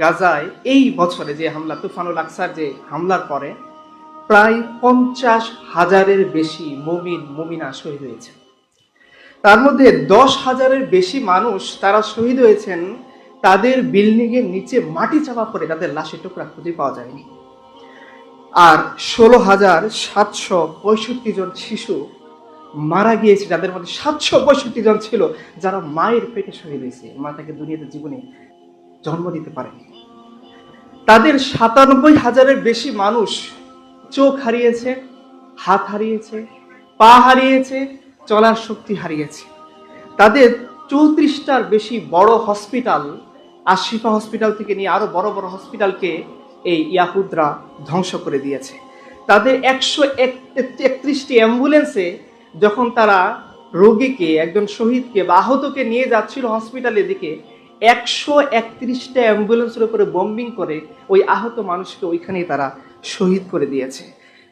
গাজায় এই বছরে যে হামলা, তুফানুল আকসার যে হামলার পরে প্রায় পঞ্চাশ হাজারের বেশি মুমিন, মুমিনা শহীদ হয়েছে। তার মধ্যে দশ হাজারের বেশি মানুষ তারা শহীদ হয়েছেন, তাদের বিল্ডিং এর নিচে মাটি চাপা পড়ে তাদের লাশের টুকরা খুঁজে পাওয়া যায়নি। আর ষোলো হাজার সাতশো পঁয়ষট্টি জন শিশু মারা গিয়েছে, যাদের মধ্যে সাতশো পঁয়ষট্টি জন ছিল, যারা মায়ের পেটে শহীদ হয়েছে। মা তাকে দুনিয়াতে জীবনে জন্ম দিতে পারেনি তাদের সাতানব্বই হাজারের বেশি মানুষ চোখ হারিয়েছে, হাত হারিয়েছে, পা হারিয়েছে, চলার শক্তি হারিয়েছে। তাদের চৌত্রিশটার বেশি বড় হসপিটাল, আশিফা হসপিটাল থেকে নিয়ে আরও বড় বড় হসপিটালকে এই ইয়াহুদরা ধ্বংস করে দিয়েছে। তাদের একশো একত্রিশটি অ্যাম্বুলেন্সে যখন তারা রোগীকে, একজন শহীদকে বা আহতকে নিয়ে যাচ্ছিল হসপিটালের দিকে একশো একত্রিশটা অ্যাম্বুলেন্সের উপরে বম্বিং করে ওই আহত মানুষকে ওইখানেই তারা শহীদ করে দিয়েছে।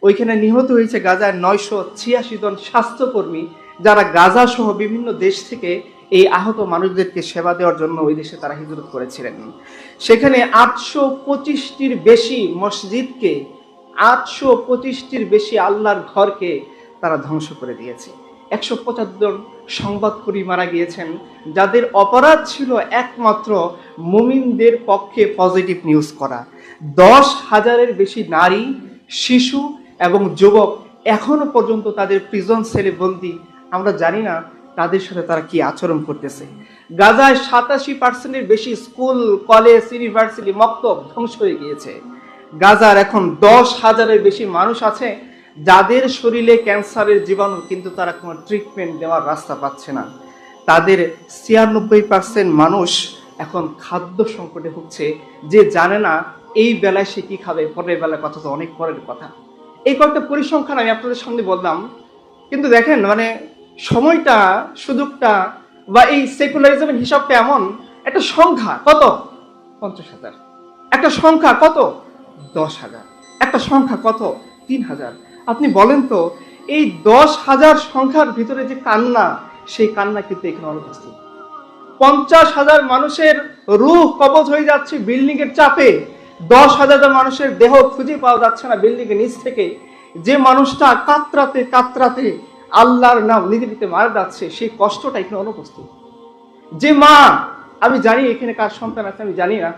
ওইখানে নিহত হয়েছে গাজায় নয়শো ছিয়াশি জন স্বাস্থ্যকর্মী যারা গাজা সহ বিভিন্ন দেশ থেকে এই আহত মানুষদেরকে সেবা দেওয়ার জন্য ওই দেশে তারা হিজরত করেছিলেন। সেখানে আটশো পঁচিশটির বেশি মসজিদকে, আটশো পঁচিশটির বেশি আল্লাহর ঘরকে তারা ধ্বংস করে দিয়েছে। একশো পঁচাত্তর সংবাদকর্মী মারা গিয়েছেন, যাদের অপরাধ ছিল একমাত্র মুমিনদের পক্ষে পজিটিভ নিউজ করা। দশ হাজারের বেশি নারী, শিশু এবং যুবক এখনও পর্যন্ত তাদের প্রিজন সেলে বন্দি। আমরা জানি না তাদের সাথে তারা কি আচরণ করতেছে। গাজায় সাতাশি পার্সেন্টের বেশি স্কুল কলেজ ইউনিভার্সিটি মক্তব ধ্বংস হয়ে গিয়েছে। গাজার এখন দশ হাজারের বেশি মানুষ আছে যাদের শরীরে ক্যান্সারের জীবাণু, কিন্তু তারা কোনো ট্রিটমেন্ট দেওয়ার রাস্তা পাচ্ছে না। তাদের ছিয়ানব্বই পার্সেন্ট মানুষ এখন খাদ্য সংকটে ভুগছে। যে জানে না এই বেলায় সে কি খাবে, পরের বেলায় কথা তো অনেক পরের কথা। এই কয়েকটা পরিসংখ্যান আমি আপনাদের সামনে বললাম। কিন্তু দেখেন মানে সময়টা, সুযোগটা বা এই সেকুলারিজমের হিসাবটা এমন, একটা সংখ্যা কত? পঞ্চাশ হাজার। একটা সংখ্যা কত? দশ হাজার। একটা সংখ্যা কত? তিন হাজার। আপনি বলেন তো, এই দশ হাজার সংখ্যার ভিতরে যে কান্না, সেই কান্না কিন্তু এখানে অনুপস্থিত। পঞ্চাশ হাজার মানুষের রুহ কবজ হয়ে যাচ্ছে বিল্ডিং এর চাপে। দশ হাজার মানুষের দেহ খুঁজে পাওয়া যাচ্ছে না বিল্ডিং এর নিচ থেকে। যে মানুষটা কাতরাতে কাতরাতে আল্লাহর নাম নিতে নিতে মারা যাচ্ছে, সেই কষ্টটা এখানে অনুপস্থিত। যে মা, আমি জানি এখানে কার সন্তান আছে, আমি জানি না।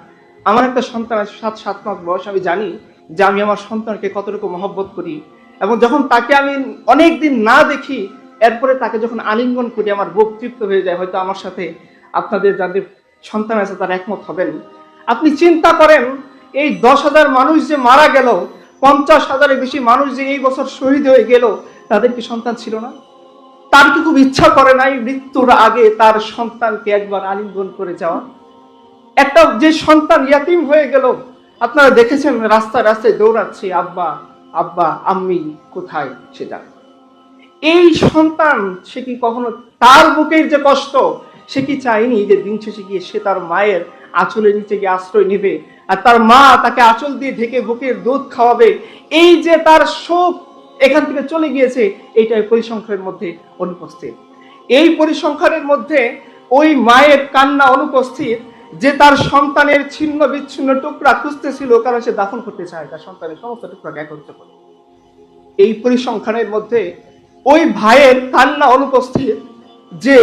আমার একটা সন্তান আছে, সাত সাত মাস বয়স, আমি জানি যে আমি আমার সন্তানকে কতটুকু মহব্বত করি। এবং যখন তাকে আমি অনেক দিন না দেখি, এরপরে তাকে যখন আলিঙ্গন করি, আমার বুক তৃপ্ত হয়ে যায়, হয়তো আমার সাথে আপনাদের যাদের সন্তান আছে তারা একমত হবেন। আপনি চিন্তা করেন, এই দশ হাজার মানুষ যে মারা গেল, পঞ্চাশ হাজারের বেশি মানুষ যে এই বছর শহীদ হয়ে গেল, তাদের কি সন্তান ছিল না? তার কি খুব ইচ্ছা করে নাই মৃত্যুর আগে তার সন্তানকে একবার আলিঙ্গন করে যাওয়া? একটা যে সন্তান ইয়াতিম হয়ে গেল, আপনারা দেখেছেন, রাস্তায় রাস্তায় দৌড়াচ্ছে আব্বা। আব্বা, আম্মি কোথায় সেটা এই সন্তান সে কি কখনো তার বুকের যে কষ্ট, সে কি চায়নি যে দিন শেষে গিয়ে সে তার মায়ের আঁচলের নিচে গিয়ে আশ্রয় নেবে আর তার মা তাকে আঁচল দিয়ে ঢেকে বুকের দুধ খাওয়াবে? এই যে তার শোক এখান থেকে চলে গিয়েছে এইটাই পরিসংখ্যানের মধ্যে অনুপস্থিত। এই পরিসংখ্যানের মধ্যে ওই মায়ের কান্না অনুপস্থিত যে তার সন্তানের ছিন্ন বিচ্ছিন্ন টুকরা খুঁজতেছিল কারণ সে দাফন করতে চায় তার সন্তানের সমস্ত টুকরাকে একত্রিত করে এই পরিসংখ্যানের মধ্যে ওই ভাইয়ের কান্না অনুপস্থিত যে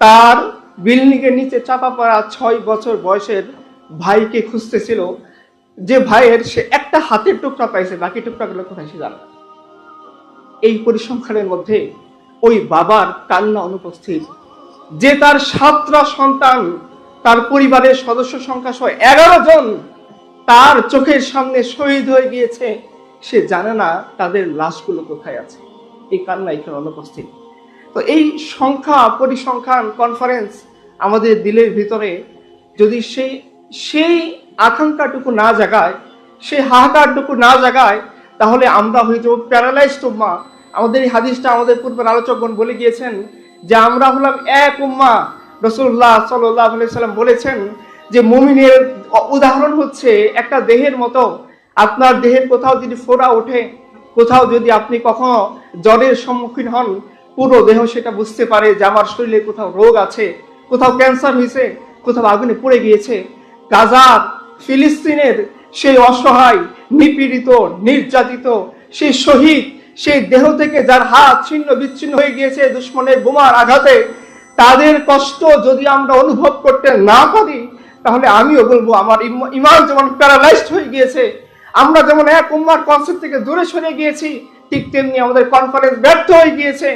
তার বিল্ডিং এর নিচে চাপা পড়া ছয় বছর বয়সের ভাইকে খুঁজতেছিল, যে ভাইয়ের সে একটা হাতের টুকরা পাইছে, বাকি টুকরাগুলো কোথায় সে জানে এই পরিসংখ্যানের মধ্যে ওই বাবার কান্না অনুপস্থিত যে তার সাতটা সন্তান তার পরিবারের সদস্য সংখ্যা সহ এগারো জন তার চোখের সামনে শহীদ হয়ে গিয়েছে। সে জানে না তাদের লাশগুলো কোথায় আছে। এই কান্না এখানে অনুপস্থিত। তো এই সংখ্যা পরিসংখ্যান কনফারেন্স আমাদের দিলের ভিতরে যদি সেই সেই আকাঙ্ক্ষাটুকু না জাগায়, সেই হাহাকারটুকু না জাগায়, তাহলে আমরা হয়ে যাব প্যারালাইজড উম্মা। আমাদের এই হাদিসটা আমাদের পূর্বের আলোচকগণ বলে গিয়েছেন যে আমরা হলাম এক উম্মা। রসুল্লাহ সাল্লাহ সাল্লাম বলেছেন যে মুমিনের উদাহরণ হচ্ছে একটা দেহের মতো। আপনার দেহের কোথাও যদি ফোড়া ওঠে, কোথাও যদি আপনি কখনো জ্বরের সম্মুখীন হন, পুরো দেহ সেটা বুঝতে পারে যে আমার শরীরে কোথাও রোগ আছে, কোথাও ক্যান্সার হয়েছে, কোথাও আগুনে পড়ে গিয়েছে। গাজার ফিলিস্তিনের সেই অসহায়, নিপীড়িত, নির্যাতিত, সেই শহীদ, সেই দেহ থেকে যার হাত ছিন্ন বিচ্ছিন্ন হয়ে গিয়েছে দুশ্মনের বোমার আঘাতে তাদের কষ্ট যদি আমরা অনুভব করতে না পারি, তাহলে আমিও বলব আমার ইমান যেমন প্যারালাইজড হয়ে গিয়েছে, আমরা যেমন এক উম্মার কনসেপ্ট থেকে দূরে সরে গিয়েছি, ঠিক তেমনি আমাদের কনফারেন্স ব্যর্থ হয়ে গিয়েছে।